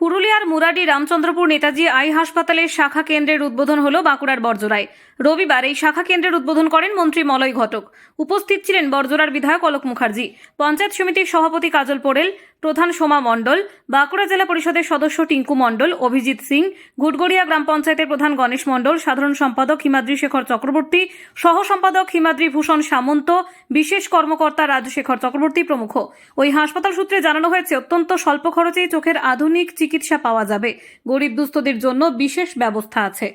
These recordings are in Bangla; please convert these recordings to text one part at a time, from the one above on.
পুরুলিয়ার মুরাডি রামচন্দ্রপুর নেতাজি আই হাসপাতালের শাখা কেন্দ্রের উদ্বোধন হল বাঁকুড়ার বর্জরায় রবিবার এই শাখা কেন্দ্রের উদ্বোধন করেন মন্ত্রী মলয় ঘটক। উপস্থিত ছিলেন বর্জরার বিধায়ক অলোক মুখার্জি, পঞ্চায়েত সমিতির সভাপতি কাজল পোড়েল, প্রধান সোমা মণ্ডল, বাঁকুড়া জেলা পরিষদের সদস্য টিঙ্কু মণ্ডল, অভিজিৎ সিং ঘুটগড়িয়া গ্রাম পঞ্চায়েতের প্রধান গণেশ মণ্ডল, সাধারণ সম্পাদক হিমাদ্রি শেখর চক্রবর্তী, সহ সম্পাদক হিমাদ্রি ভূষণ সামন্ত, বিশেষ কর্মকর্তা রাজশেখর চক্রবর্তী প্রমুখ। ওই হাসপাতাল সূত্রে জানানো হয়েছে, অত্যন্ত স্বল্প খরচেই চোখের আধুনিক চিকিৎসা পাওয়া যাবে। গরিব দুস্থদের জন্য বিশেষ ব্যবস্থা আছে।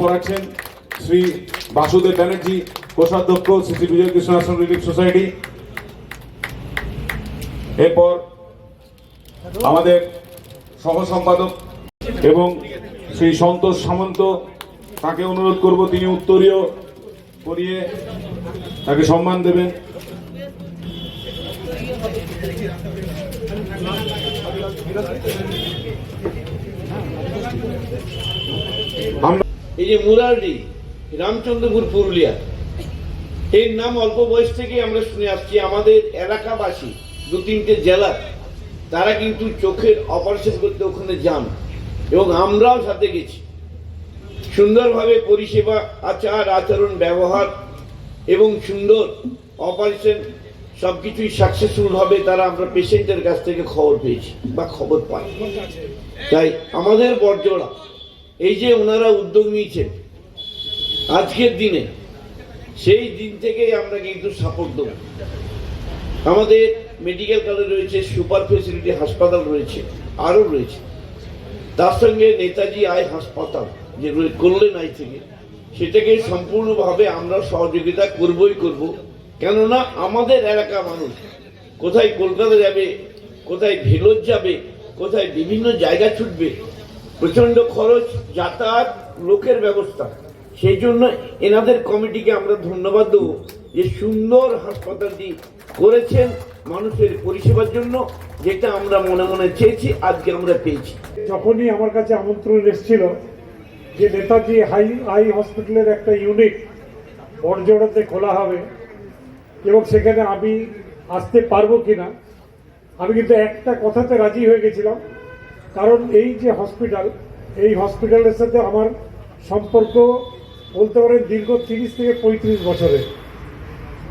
পড়াচ্ছেন শ্রী বাসুদেব ব্যানার্জি, কোষাধ্যক্ষ শ্রী বিজয় কৃষ্ণ আশ্রম রিলিফ সোসাইটি এরপর আমাদের সহ সম্পাদক এবং শ্রী সন্তোষ সামন্ত তাকে অনুরোধ করব, তিনি উত্তরীয় করিয়ে তাকে সম্মান দেবেন। এই যে মুরারডি, রামচন্দ্রপুর, পুরুলিয়া, এর নাম অল্প বয়স থেকে আমরা শুনে আসছি। আমাদের এলাকাবাসী দু তিনটে জেলার তারা কিন্তু চোখের অপারেশন করতে ওখানে যান এবং আমরাও সাথে গেছি। সুন্দরভাবে পরিষেবা, আচার, আচরণ, ব্যবহার এবং সুন্দর অপারেশন সব কিছুই সাকসেসফুল হবে তারা আমরা পেশেন্টের কাছ থেকে খবর পেয়েছি বা খবর পাই। তাই আমাদের বর্জরা এই যে ওনারা উদ্যোগ নিয়েছেন, আজকের দিনে সেই দিন থেকেই আমরা কিন্তু সাপোর্ট দেব। আমাদের মেডিকেল কলেজ রয়েছে, সুপার ফেসিলিটি হাসপাতাল রয়েছে, আরও রয়েছে। তার সঙ্গে নেতাজি আই হাসপাতাল যে করলেন আই থেকে, সেটাকে সম্পূর্ণভাবে আমরা সহযোগিতা করবই করব। কেননা আমাদের এলাকা মানুষ, কোথায় কলকাতা যাবে, কোথায় ভেলোর যাবে, কোথায় বিভিন্ন জায়গা ছুটবে প্রচণ্ড খরচ, যাতায়াত, লোকের ব্যবস্থা। সেই জন্য এনাদের কমিটিকে আমরা ধন্যবাদ দেবো যে সুন্দর হাসপাতালটি করেছেন মানুষের পরিষেবার জন্য, যেটা আমরা মনে মনে চেয়েছি, আজকে আমরা পেয়েছি। যখনই আমার কাছে আমন্ত্রণ এসেছিল যে নেতাজি হাই আই হসপিটালের একটা ইউনিট বড়জোড়াতে খোলা হবে এবং সেখানে আমি আসতে পারব কিনা, আমি কিন্তু একটা কথাতে রাজি হয়ে গেছিলাম। কারণ এই যে হসপিটাল, এই হসপিটালের সাথে আমার সম্পর্ক বলতে পারেন দীর্ঘ তিরিশ থেকে পঁয়ত্রিশ বছরের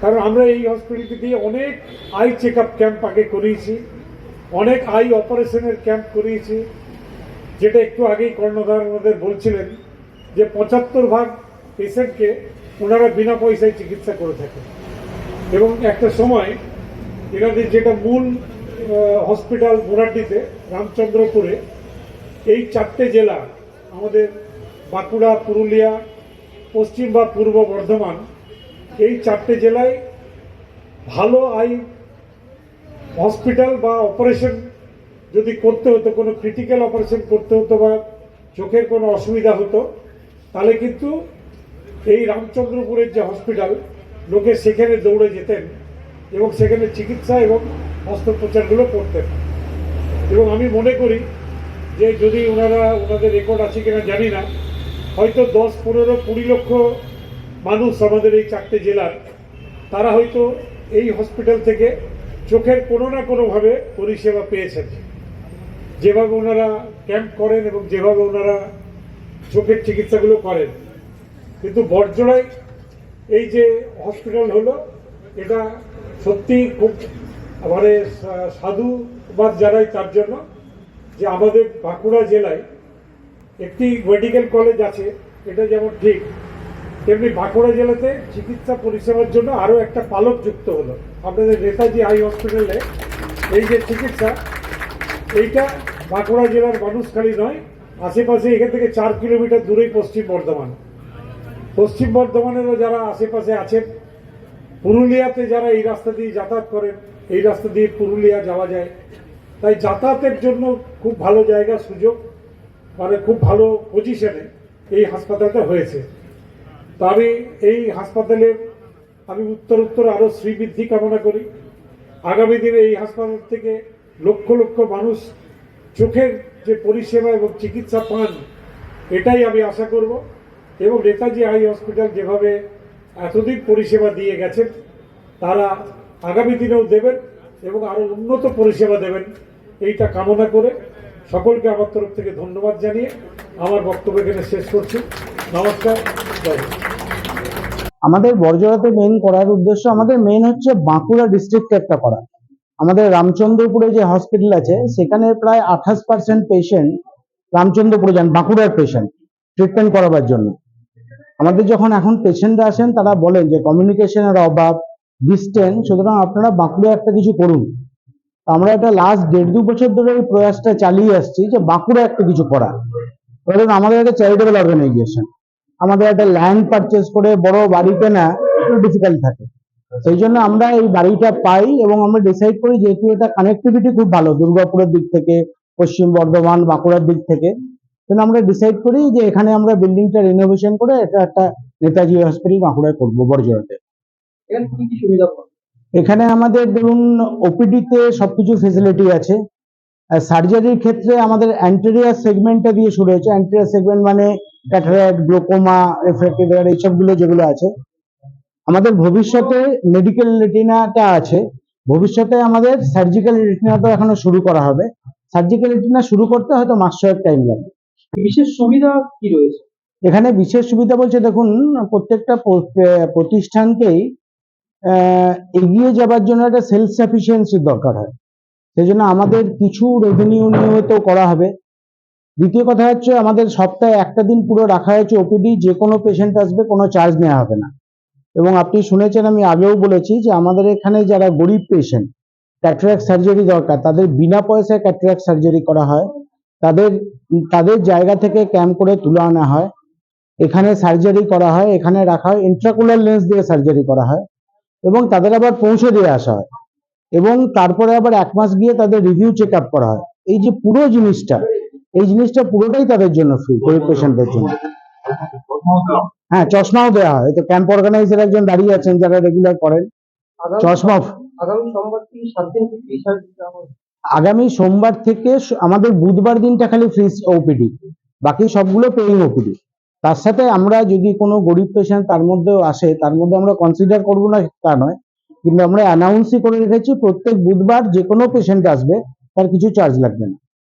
কারণ আমরা এই হসপিটালকে দিয়ে অনেক আই চেক আপ ক্যাম্প আগে করিয়েছি, অনেক আই অপারেশনের ক্যাম্প করিয়েছি, যেটা একটু আগেই কর্ণধার আমাদের বলছিলেন যে পঁচাত্তর ভাগ পেশেন্টকে ওনারা বিনা পয়সায় চিকিৎসা করে থাকেন। এবং একটা সময় এনাদের যেটা মূল হসপিটাল মোরাটিতে রামচন্দ্রপুরে, এই চারটে জেলা আমাদের বাঁকুড়া, পুরুলিয়া পশ্চিম বা পূর্ব বর্ধমান, এই চারটে জেলায় ভালো আই হসপিটাল বা অপারেশন যদি করতে হতো, কোনো ক্রিটিক্যাল অপারেশন করতে হতো বা চোখের কোনো অসুবিধা হতো, তাহলে কিন্তু এই রামচন্দ্রপুরের যে হসপিটাল, লোকে সেখানে দৌড়ে যেতেন এবং সেখানে চিকিৎসা এবং অস্ত্রোপচারগুলো করতেন। এবং আমি মনে করি যে যদি ওনারা, ওনাদের রেকর্ড আছে কিনা জানি না হয়তো দশ, পনেরো, কুড়ি লক্ষ মানুষ আমাদের এই চারটে জেলার। তারা হয়তো এই হসপিটাল থেকে চোখের কোনো না কোনোভাবে পরিষেবা পেয়েছেন। যেভাবে ওনারা ক্যাম্প করেন এবং যেভাবে ওনারা চোখের চিকিৎসাগুলো করেন। কিন্তু বর্জনায় এই যে হসপিটাল হলো, এটা সত্যি খুব মানে সাধুবাদ জানাই তার জন্য যে আমাদের বাঁকুড়া জেলায় একটি মেডিকেল কলেজ আছে, এটা যেমন ঠিক, তেমনি বাঁকুড়া জেলাতে চিকিৎসা পরিষেবার জন্য আরও একটা পালক যুক্ত হলো। আপনাদের নেতাজি আই হসপিটালে এই যে চিকিৎসা, এইটা বাঁকুড়া জেলার মানুষ খালি নয়, আশেপাশে এখান থেকে চার কিলোমিটার দূরেই পশ্চিম বর্ধমান। পশ্চিম বর্ধমানেরও যারা আশেপাশে আছেন, পুরুলিয়াতে যারা এই রাস্তা দিয়ে যাতায়াত করেন, এই রাস্তা দিয়ে পুরুলিয়া যাওয়া যায়। তাই যাতায়াতের জন্য খুব ভালো জায়গা, সুযোগ। মানে খুব ভালো পজিশনে এই হাসপাতালটা হয়েছে। তো আমি এই হাসপাতালের আমি উত্তর উত্তর আরও শ্রীবৃদ্ধি কামনা করি। আগামী দিনে এই হাসপাতাল থেকে লক্ষ লক্ষ মানুষ চোখের যে পরিষেবা এবং চিকিৎসা পান, এটাই আমি আশা করব। এবং নেতাজি আই হসপিটাল যেভাবে এতদিন পরিষেবা দিয়ে গেছেন, তারা আগামী দিনেও দেবেন এবং আরও উন্নত পরিষেবা দেবেন, এইটা কামনা করে সকলকে আমার তরফ থেকে ধন্যবাদ জানিয়ে আমার বক্তব্য এখানে শেষ করছি। নমস্কার আমাদের বর্জরাতে মেন করার উদ্দেশ্য, আমাদের মেন হচ্ছে বাঁকুড়া ডিস্ট্রিক্টে একটা করা। আমাদের রামচন্দ্রপুরে যে হসপিটাল আছে, সেখানে প্রায় আঠাশ পার্সেন্ট পেশেন্ট রামচন্দ্রপুরে যান, বাঁকুড়ার পেশেন্ট ট্রিটমেন্ট করাবার জন্য। আমাদের যখন এখন পেশেন্টরা আসেন, তারা বলেন যে কমিউনিকেশনের অভাব ডিস্টেন্স সুতরাং আপনারা বাঁকুড়া একটা কিছু করুন। আমরা এটা লাস্ট দেড় দু বছর ধরে এই প্রয়াসটা চালিয়ে আসছি যে বাঁকুড়া একটা কিছু করা। ধরুন, আমাদের একটা চ্যারিটেবল অর্গানাইজেশন আমাদের একটা ল্যান্ড পারচেস করে বড় বাড়ি কেনা একটু ডিফিকাল্ট থাকে। সেই জন্য আমরা এই বাড়িটা পাই এবং আমরা ডিসাইড করি যেহেতু এটা কানেক্টিভিটি খুব ভালো, দুর্গাপুরের দিক থেকে, পশ্চিম বর্ধমান, বাঁকুড়ার দিক থেকে। তাহলে আমরা ডিসাইড করি যে এখানে আমরা বিল্ডিংটা রিনোভেশন করে এটা একটা নেতাজি হসপিটাল বাঁকুড়ায় করব বর্জরাতে এখানে কি কি সুবিধা এখানে আমাদের ধরুন ওপিডিতে সবকিছু ফেসিলিটি আছে। সার্জারির ক্ষেত্রে আমাদের অ্যান্টেরিয়ার সেগমেন্টটা দিয়ে শুরু হয়েছে। অ্যান্টেরিয়ার সেগমেন্ট মানে ক্যাটারাক্ট গ্লোকোমা রেফ্রাক্টিভ এইসবগুলো যেগুলো আছে। আমাদের ভবিষ্যতে মেডিকেল রেটিনাটা আছে। ভবিষ্যতে আমাদের সার্জিক্যাল রেটিনাটা এখনও শুরু করা হবে। সার্জিক্যাল রেটিনা শুরু করতে হয়তো মাস ছয়েক টাইম লাগবে। বিশেষ সুবিধা কি রয়েছে? এখানে বিশেষ সুবিধা বলছে দেখুন প্রত্যেকটা প্রতিষ্ঠানকেই এগিয়ে যাবার জন্য একটা সেলফ সাফিসিয়েন্সির দরকার হয়। সেই জন্য আমাদের কিছু রেভিনিউ নিয়মিত করা হবে। দ্বিতীয় কথা হচ্ছে, আমাদের সপ্তাহে একটা দিন পুরো রাখা হয়েছে ওপিডি যে কোনো পেশেন্ট আসবে, কোনো চার্জ নেওয়া হবে না। এবং আপনি শুনেছেন, আমি আগেও বলেছি যে আমাদের এখানে যারা গরিব পেশেন্ট ক্যাটরাক্ট সার্জারি দরকার, তাদের বিনা পয়সায় ক্যাটরাক্ট সার্জারি করা হয়। তাদের তাদের জায়গা থেকে ক্যাম্প করে তুলে আনা হয়। এখানে সার্জারি করা হয়, এখানে রাখা হয়। ইন্ট্রাকুলার লেন্স দিয়ে সার্জারি করা হয়। এবং তাদের আবার পৌঁছে দিয়ে আসা হয়। এবং তারপরে আবার এক মাস গিয়ে তাদের রিভিউ চেক আপ করা হয়। এই যে পুরো জিনিসটা এই জিনিসটা পুরোটাই তাদের জন্য ফ্রি গরিব পেশেন্টদের জন্য। হ্যাঁ চশমাও দেওয়া হয়। তো ক্যাম্প অর্গানাইজার একজন দাঁড়িয়ে আছেন যারা রেগুলার করেন। চশমা আগামী সোমবার থেকে আমাদের বুধবার দিনটা খালি ফ্রি ওপিডি বাকি সবগুলো পেইং ওপিডি তার সাথে আমরা যদি কোনো গরিব পেশেন্ট তার মধ্যেও আসে, তার মধ্যে আমরা কনসিডার করব না তা নয়, কিন্তু আমরা অ্যানাউন্সই করে রেখেছি, প্রত্যেক বুধবার যে কোনো পেশেন্ট আসবে, তার কিছু চার্জ লাগবে না।